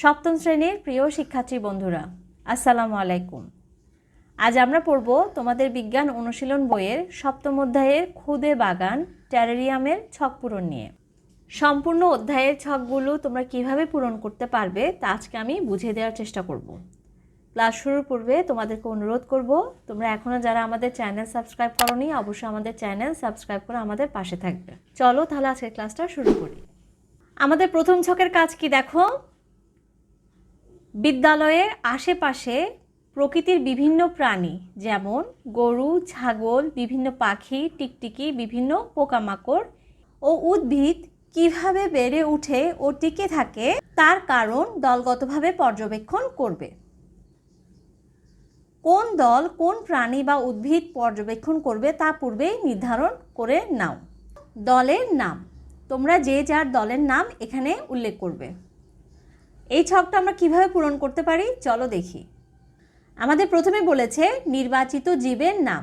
সপ্তম শ্রেণির প্রিয় শিক্ষার্থী বন্ধুরা, আসসালামু আলাইকুম। আজ আমরা পড়ব তোমাদের বিজ্ঞান অনুশীলন বইয়ের সপ্তম অধ্যায়ের খুদে বাগান ট্যারেরিয়ামের ছক পূরণ নিয়ে। সম্পূর্ণ অধ্যায়ের ছকগুলো তোমরা কীভাবে পূরণ করতে পারবে তা আজকে আমি বুঝিয়ে দেওয়ার চেষ্টা করব। ক্লাস শুরুর পূর্বে তোমাদেরকে অনুরোধ করব, তোমরা এখনও যারা আমাদের চ্যানেল সাবস্ক্রাইব করনি, অবশ্যই আমাদের চ্যানেল সাবস্ক্রাইব করে আমাদের পাশে থাকবে। চলো তাহলে আজকের ক্লাসটা শুরু করি। আমাদের প্রথম ছকের কাজ কি দেখো? বিদ্যালয়ের আশেপাশে প্রকৃতির বিভিন্ন প্রাণী, যেমন গরু, ছাগল, বিভিন্ন পাখি, টিকটিকি, বিভিন্ন পোকামাকড় ও উদ্ভিদ কীভাবে বেড়ে উঠে ও টিকে থাকে তার কারণ দলগতভাবে পর্যবেক্ষণ করবে। কোন দল কোন প্রাণী বা উদ্ভিদ পর্যবেক্ষণ করবে তা পূর্বেই নির্ধারণ করে নাও। দলের নাম। তোমরা যে যার দলের নাম এখানে উল্লেখ করবে। এই ছকটা আমরা কীভাবে পূরণ করতে পারি? চলো দেখি। আমাদের প্রথমে বলেছে, নির্বাচিত জীবের নাম।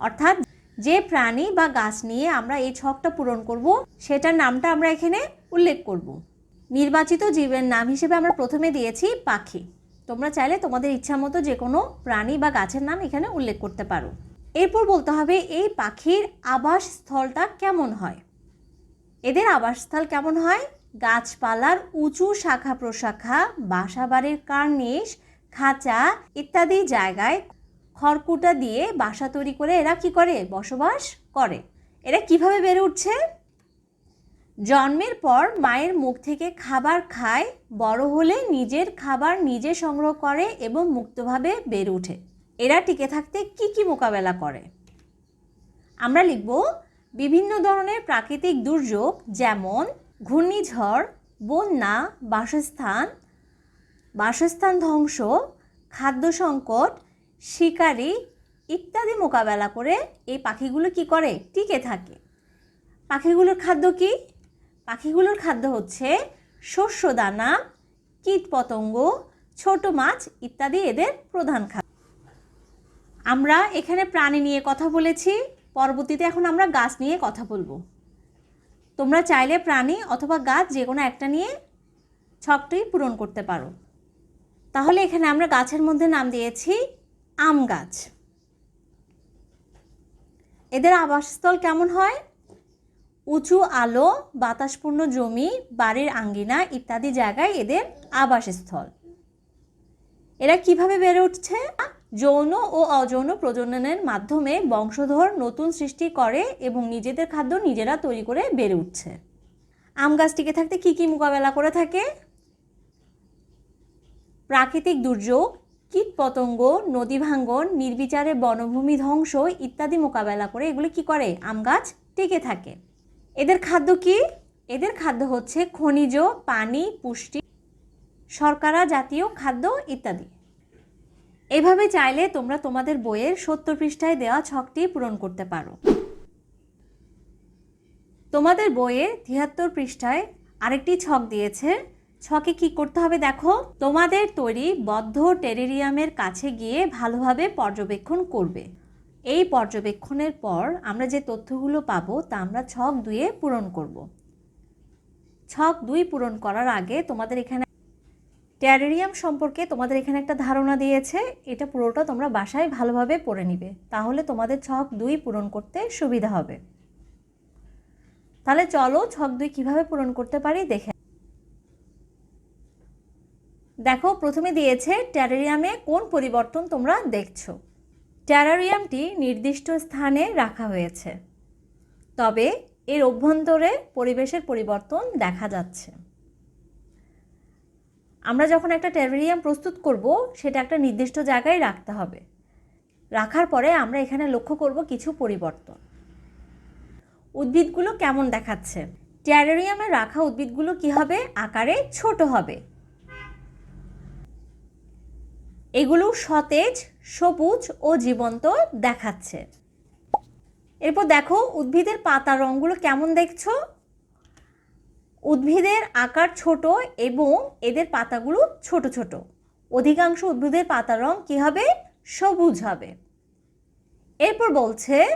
অর্থাৎ যে প্রাণী বা গাছ নিয়ে আমরা এই ছকটা পূরণ করব, সেটার নামটা আমরা এখানে উল্লেখ করব। নির্বাচিত জীবের নাম হিসেবে আমরা প্রথমে দিয়েছি পাখি। তোমরা চাইলে তোমাদের ইচ্ছা মতো যে কোনো প্রাণী বা গাছের নাম এখানে উল্লেখ করতে পারো। এরপর বলতে হবে, এই পাখির আবাসস্থলটা কেমন হয়? এদের আবাসস্থল কেমন হয়? গাছপালার উঁচু শাখা প্রশাখা, বাসাবাড়ির কার্নিশ, খাঁচা ইত্যাদি জায়গায় খড়কুটা দিয়ে বাসা তৈরি করে এরা কি করে? বসবাস করে। এরা কীভাবে বেড়ে উঠছে? জন্মের পর মায়ের মুখ থেকে খাবার খায়, বড় হলে নিজের খাবার নিজে সংগ্রহ করে এবং মুক্তভাবে বেড়ে ওঠে। এরা টিকে থাকতে কি কি মোকাবেলা করে? আমরা লিখব বিভিন্ন ধরনের প্রাকৃতিক দুর্যোগ, যেমন ঘূর্ণিঝড়, বন্যা, বাসস্থান বাসস্থান ধ্বংস, খাদ্য সংকট, শিকারি ইত্যাদি মোকাবেলা করে এই পাখিগুলো কি করে? টিকে থাকে। পাখিগুলোর খাদ্য কি? পাখিগুলোর খাদ্য হচ্ছে শস্য দানা, কীট পতঙ্গ, ছোট মাছ ইত্যাদি এদের প্রধান খাদ্য। আমরা এখানে প্রাণী নিয়ে কথা বলেছি। পরবর্তীতে এখন আমরা গাছ নিয়ে কথা বলব। তোমরা চাইলে প্রাণী অথবা গাছ যে কোনো একটা নিয়ে ছকটি পূরণ করতে পারো। তাহলে এখানে আমরা গাছের মধ্যে নাম দিয়েছি আম গাছ। এদের আবাসস্থল কেমন হয়? উঁচু আলো, বাতাসপূর্ণ জমি, বাড়ির আঙ্গিনা ইত্যাদি জায়গায় এদের আবাসস্থল। এরা কীভাবে বেড়ে উঠছে? যৌন ও অযৌন প্রজননের মাধ্যমে বংশধর নতুন সৃষ্টি করে এবং নিজেদের খাদ্য নিজেরা তৈরি করে বেড়ে উঠছে। আম গাছ টিকে থাকতে কী কী মোকাবেলা করে থাকে? প্রাকৃতিক দুর্যোগ কীট পতঙ্গ নদী ভাঙ্গন, নির্বিচারে বনভূমি ধ্বংস ইত্যাদি মোকাবেলা করে এগুলো কি করে? আম গাছ টিকে থাকে। এদের খাদ্য কি? এদের খাদ্য হচ্ছে খনিজ, পানি, পুষ্টি, শর্করা জাতীয় খাদ্য ইত্যাদি। এভাবে চাইলে তোমরা তোমাদের বইয়ের সত্তর পৃষ্ঠায় দেওয়া ছকটি পূরণ করতে পারো। তোমাদের বইয়ে তিয়াত্তর পৃষ্ঠায় আরেকটি ছক দিয়েছে। ছকে কি করতে হবে দেখো? তোমাদের তৈরি বদ্ধ টেরেরিয়ামের কাছে গিয়ে ভালোভাবে পর্যবেক্ষণ করবে। এই পর্যবেক্ষণের পর আমরা যে তথ্যগুলো পাবো তা আমরা ছক দুয়ে পূরণ করব। ছক দুই পূরণ করার আগে তোমাদের এখানে ট্যারেরিয়াম সম্পর্কে তোমাদের এখানে একটা ধারণা দিয়েছে। এটা পুরোটা তোমরা বাসায় ভালোভাবে পড়ে নিবে। তাহলে তোমাদের ছক দুই পূরণ করতে সুবিধা হবে। তাহলে চলো ছক দুই কীভাবে পূরণ করতে পারি দেখে দেখো, প্রথমে দিয়েছে ট্যারেরিয়ামে কোন পরিবর্তন তোমরা দেখছ। ট্যারারিয়ামটি নির্দিষ্ট স্থানে রাখা হয়েছে। তবে এর অভ্যন্তরে পরিবেশের পরিবর্তন দেখা যাচ্ছে। আমরা যখন একটা ট্যারেরিয়াম প্রস্তুত করব, সেটা একটা নির্দিষ্ট জায়গায় রাখতে হবে। রাখার পরে আমরা এখানে লক্ষ্য করব কিছু পরিবর্তন। উদ্ভিদগুলো কেমন দেখাচ্ছে? ট্যারেরিয়ামে রাখা উদ্ভিদগুলো কি হবে? আকারে ছোট হবে। এগুলো সতেজ, সবুজ ও জীবন্ত দেখাচ্ছে। এরপর দেখো উদ্ভিদের পাতা রঙগুলো কেমন দেখছ? উদ্ভিদের আকার ছোট এবং এদের পাতাগুলো ছোট ছোট। অধিকাংশ উদ্ভিদের পাতার রং কী হবে? সবুজ হবে। এরপর বলছে,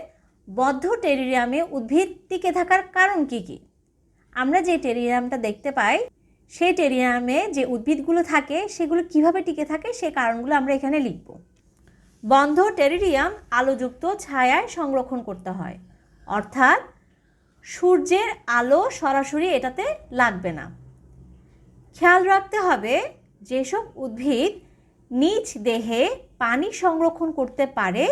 বদ্ধ টেরিয়ামে উদ্ভিদ টিকে থাকার কারণ কি কি? আমরা যে টেরিয়ামটা দেখতে পাই, সেই টেরিয়ামে যে উদ্ভিদগুলো থাকে, সেগুলো কীভাবে টিকে থাকে, সে কারণগুলো আমরা এখানে লিখব। বন্ধ টেরিরিয়াম আলোযুক্ত ছায়ায় সংরক্ষণ করতে হয়। অর্থাৎ সূর্যের আলো সরাসরি এটাতে লাগবে না। খেয়াল রাখতে হবে যেসব উদ্ভিদ নিজ দেহে পানি সংরক্ষণ করতে পারে,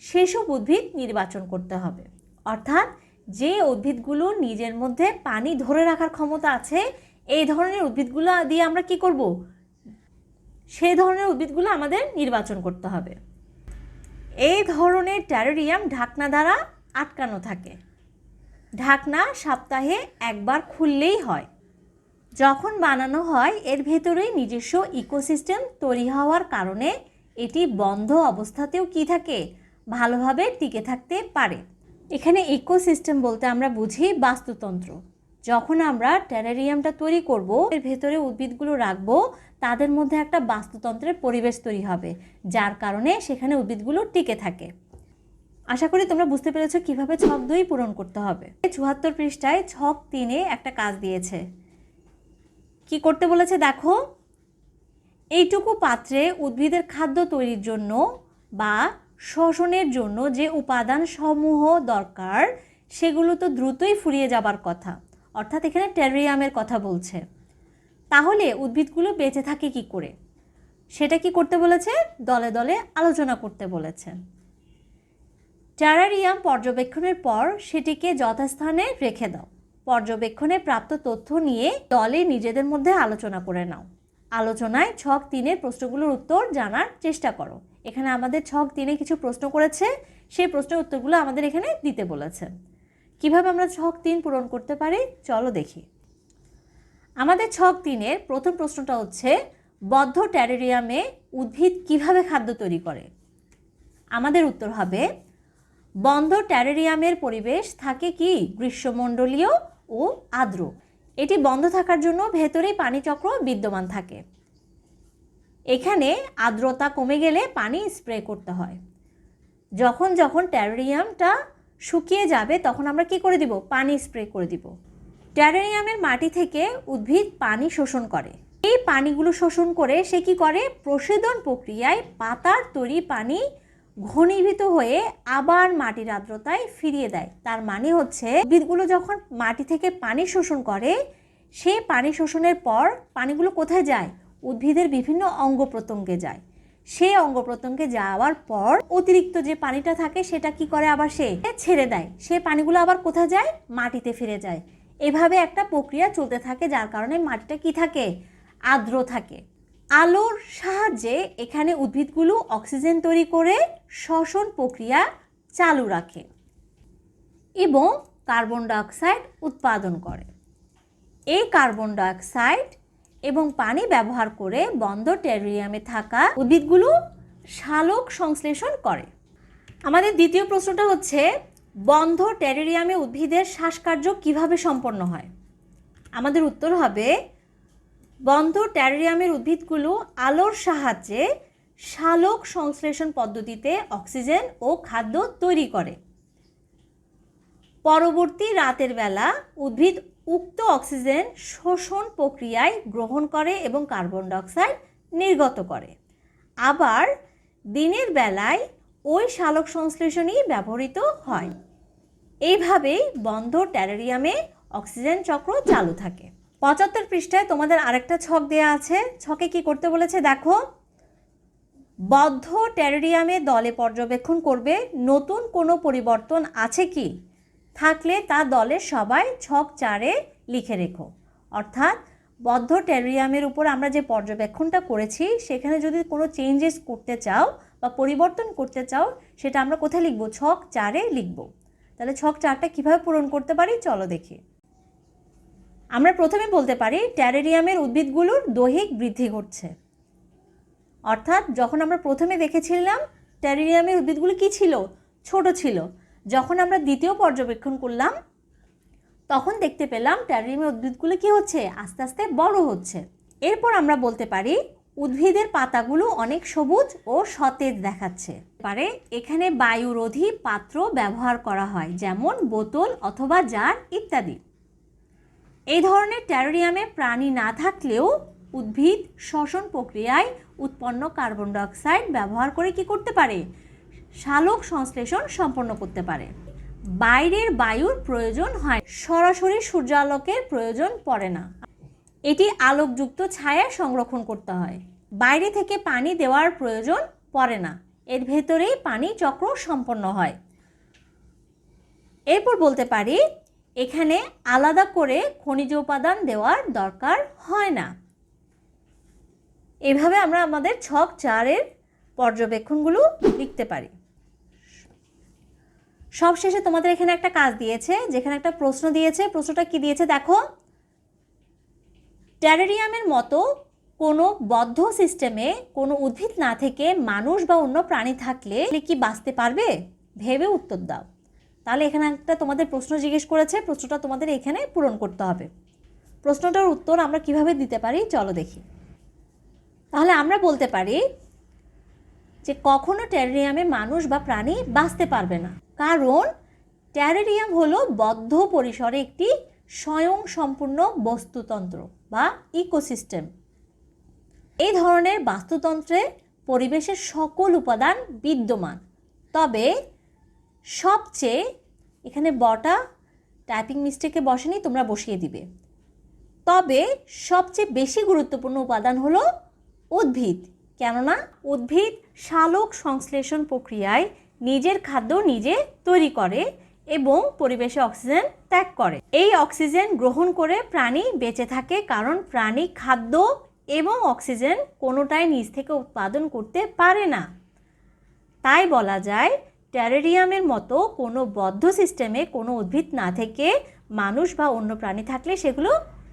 সেসব উদ্ভিদ নির্বাচন করতে হবে। অর্থাৎ যে উদ্ভিদগুলো নিজের মধ্যে পানি ধরে রাখার ক্ষমতা আছে, এই ধরনের উদ্ভিদগুলো দিয়ে আমরা কি করব? সেই ধরনের উদ্ভিদগুলো আমাদের নির্বাচন করতে হবে। এই ধরনের ট্যারেরিয়াম ঢাকনা দ্বারা আটকানো থাকে। ঢাকনা সপ্তাহে একবার খুললেই হয়। যখন বানানো হয়, এর ভেতরেই নিজস্ব ইকোসিস্টেম তৈরি হওয়ার কারণে এটি বন্ধ অবস্থাতেও কি থাকে? ভালোভাবে টিকে থাকতে পারে। এখানে ইকোসিস্টেম বলতে আমরা বুঝি বাস্তুতন্ত্র। যখন আমরা ট্যারারিয়ামটা তৈরি করব, এর ভেতরে উদ্ভিদগুলো রাখব, তাদের মধ্যে একটা বাস্তুতন্ত্রের পরিবেশ তৈরি হবে, যার কারণে সেখানে উদ্ভিদগুলো টিকে থাকে। আশা করি তোমরা বুঝতে পেরেছ কীভাবে ছক দুই পূরণ করতে হবে। চুয়াত্তর পৃষ্ঠায় ছক তিনে একটা কাজ দিয়েছে। কি করতে বলেছে দেখো? এইটুকু পাত্রে উদ্ভিদের খাদ্য তৈরির জন্য বা শ্বসনের জন্য যে উপাদান সমূহ দরকার, সেগুলো তো দ্রুতই ফুরিয়ে যাবার কথা। অর্থাৎ এখানে টেরিয়ামের কথা বলছে। তাহলে উদ্ভিদগুলো বেঁচে থাকে কি করে? সেটা কি করতে বলেছে? দলে দলে আলোচনা করতে বলেছে। টেরারিয়াম পর্যবেক্ষণের পর সেটিকে যথাস্থানে রেখে দাও। পর্যবেক্ষণে প্রাপ্ত তথ্য নিয়ে দলে নিজেদের মধ্যে আলোচনা করে নাও। আলোচনায় ছক তিনের প্রশ্নগুলোর উত্তর জানার চেষ্টা করো। এখানে আমাদের ছক তিনে কিছু প্রশ্ন করেছে। সেই প্রশ্নের উত্তরগুলো আমাদের এখানে দিতে বলেছে। কীভাবে আমরা ছক তিন পূরণ করতে পারি? চলো দেখি। আমাদের ছক তিনের প্রথম প্রশ্নটা হচ্ছে, বদ্ধ ট্যারেরিয়ামে উদ্ভিদ কীভাবে খাদ্য তৈরি করে? আমাদের উত্তর হবে বন্ধ ট্যারেরিয়ামের পরিবেশ থাকে কি? গ্রীষ্মমণ্ডলীয় ও আর্দ্র। এটি বন্ধ থাকার জন্য ভেতরেই পানিচক্র বিদ্যমান থাকে। এখানে আর্দ্রতা কমে গেলে পানি স্প্রে করতে হয়। যখন যখন ট্যারেরিয়ামটা শুকিয়ে যাবে, তখন আমরা কি করে দিব? পানি স্প্রে করে দিব। ট্যারেরিয়ামের মাটি থেকে উদ্ভিদ পানি শোষণ করে। এই পানিগুলো শোষণ করে সে কি করে? প্রশোধন প্রক্রিয়ায় পাতার তৈরি পানি ঘনীভূত হয়ে আবার মাটির আর্দ্রতায় ফিরিয়ে দেয়। তার মানে হচ্ছে উদ্ভিদগুলো যখন মাটি থেকে পানি শোষণ করে, সেই পানি শোষণের পর পানিগুলো কোথায় যায়? উদ্ভিদের বিভিন্ন অঙ্গ প্রত্যঙ্গে যায়। সেই অঙ্গ প্রত্যঙ্গে যাওয়ার পর অতিরিক্ত যে পানিটা থাকে, সেটা কি করে আবার সে? ছেড়ে দেয়। সে পানিগুলো আবার কোথায় যায়? মাটিতে ফিরে যায়। এভাবে একটা প্রক্রিয়া চলতে থাকে, যার কারণে মাটিটা কি থাকে? আর্দ্র থাকে। আলোর সাহায্যে এখানে উদ্ভিদগুলো অক্সিজেন তৈরি করে শ্বসন প্রক্রিয়া চালু রাখে এবং কার্বন ডাইঅক্সাইড উৎপাদন করে। এই কার্বন ডাইঅক্সাইড এবং পানি ব্যবহার করে বন্ধ টেরিয়ামে থাকা উদ্ভিদগুলো শালক সংশ্লেষণ করে। আমাদের দ্বিতীয় প্রশ্নটা হচ্ছে, বন্ধ টেরিয়ামে উদ্ভিদের শ্বাসকার্য কীভাবে সম্পন্ন হয়? আমাদের উত্তর হবে বন্ধ ট্যারেরিয়ামের উদ্ভিদগুলো আলোর সাহায্যে শালক সংশ্লেষণ পদ্ধতিতে অক্সিজেন ও খাদ্য তৈরি করে। পরবর্তী রাতের বেলা উদ্ভিদ উক্ত অক্সিজেন শোষণ প্রক্রিয়ায় গ্রহণ করে এবং কার্বন ডাইঅক্সাইড নির্গত করে। আবার দিনের বেলায় ওই শালক সংশ্লেষণই ব্যবহৃত হয়। এইভাবেই বন্ধ ট্যারেরিয়ামে অক্সিজেন চক্র চালু থাকে। পঁচাত্তর পৃষ্ঠায় তোমাদের আরেকটা ছক দেয়া আছে। ছকে কি করতে বলেছে? দেখো, বদ্ধ টেরিয়ামে দলে পর্যবেক্ষণ করবে। নতুন কোনো পরিবর্তন আছে কি? থাকলে তা দলের সবাই ছক চারে লিখে রেখো। অর্থাৎ, বদ্ধ টেরিয়ামের উপর আমরা যে পর্যবেক্ষণটা করেছি, সেখানে যদি কোনো চেঞ্জেস করতে চাও বা পরিবর্তন করতে চাও, সেটা আমরা কোথায় লিখব? ছক চারে লিখব। তাহলে ছক চারটা কীভাবে পূরণ করতে পারি? চলো দেখি। আমরা প্রথমে বলতে পারি, ট্যারেরিয়ামের উদ্ভিদগুলোর দৈহিক বৃদ্ধি ঘটছে। অর্থাৎ যখন আমরা প্রথমে দেখেছিলাম, ট্যারেরিয়ামের উদ্ভিদগুলো কি ছিল? ছোট ছিল। যখন আমরা দ্বিতীয় পর্যবেক্ষণ করলাম, তখন দেখতে পেলাম ট্যারেরিয়ামের উদ্ভিদগুলো কি হচ্ছে? আস্তে আস্তে বড় হচ্ছে। এরপর আমরা বলতে পারি, উদ্ভিদের পাতাগুলো অনেক সবুজ ও সতেজ দেখাচ্ছে। পারে, এখানে বায়ুরোধী পাত্র ব্যবহার করা হয়, যেমন বোতল অথবা জার ইত্যাদি। এই ধরনের ট্যারোরিয়ামে প্রাণী না থাকলেও উদ্ভিদ শ্বসন প্রক্রিয়ায় উৎপন্ন কার্বন ডাইঅক্সাইড ব্যবহার করে কি করতে পারে? শালক সংশ্লেষণ সম্পন্ন করতে পারে। বাইরের বায়ুর প্রয়োজন হয় সরাসরি সূর্যালোকের প্রয়োজন পড়ে না। এটি আলোকযুক্ত ছায়া সংরক্ষণ করতে হয়। বাইরে থেকে পানি দেওয়ার প্রয়োজন পড়ে না। এর ভেতরেই পানি চক্র সম্পন্ন হয়। এরপর বলতে পারি এখানে আলাদা করে খনিজ উপাদান দেওয়ার দরকার হয় না। এভাবে আমরা আমাদের ছক চারের পর্যবেক্ষণগুলো লিখতে পারি। সবশেষে তোমাদের এখানে একটা কাজ দিয়েছে, যেখানে একটা প্রশ্ন দিয়েছে। প্রশ্নটা কি দিয়েছে দেখো? ট্যারেরিয়ামের মতো কোনো বদ্ধ সিস্টেমে কোনো উদ্ভিদ না থেকে মানুষ বা অন্য প্রাণী থাকলে কি বাঁচতে পারবে? ভেবে উত্তর দাও। তাহলে এখানে একটা তোমাদের প্রশ্ন জিজ্ঞেস করেছে, প্রশ্নটা তোমাদের এখানে পূরণ করতে হবে। প্রশ্নটার উত্তর আমরা কীভাবে দিতে পারি, চলো দেখি। তাহলে আমরা বলতে পারি যে কখনো ট্যারেরিয়ামে মানুষ বা প্রাণী বাঁচতে পারবে না। কারণ ট্যারেরিয়াম হলো বদ্ধ পরিসরে একটি স্বয়ং সম্পূর্ণ বস্তুতন্ত্র বা ইকোসিস্টেম। এই ধরনের বাস্তুতন্ত্রে পরিবেশের সকল উপাদান বিদ্যমান। তবে সবচেয়ে এখানে বটা টাইপিং মিস্টেকে বসেনি, তোমরা বসিয়ে দিবে। তবে সবচেয়ে বেশি গুরুত্বপূর্ণ উপাদান হলো উদ্ভিদ। কেননা উদ্ভিদ শালক সংশ্লেষণ প্রক্রিয়ায় নিজের খাদ্য নিজে তৈরি করে এবং পরিবেশে অক্সিজেন ত্যাগ করে। এই অক্সিজেন গ্রহণ করে প্রাণী বেঁচে থাকে কারণ প্রাণী খাদ্য এবং অক্সিজেন কোনোটাই নিজ থেকে উৎপাদন করতে পারে না। তাই বলা যায় ট্যারেরিয়ামের মতো কোনো বদ্ধ সিস্টেমে কোনো উদ্ভিদ না থেকে মানুষ বা অন্য প্রাণী থাকলে সেগুলো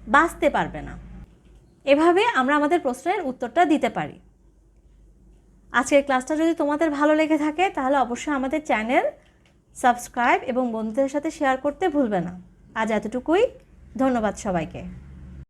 বাঁচতে পারবে না। এভাবে আমরা আমাদের প্রশ্নের উত্তরটা দিতে পারি। আজকের ক্লাসটা যদি তোমাদের ভালো লেগে থাকে, তাহলে অবশ্যই আমাদের চ্যানেল সাবস্ক্রাইব এবং বন্ধুদের সাথে শেয়ার করতে ভুলবে না। আজ এতটুকুই। ধন্যবাদ সবাইকে।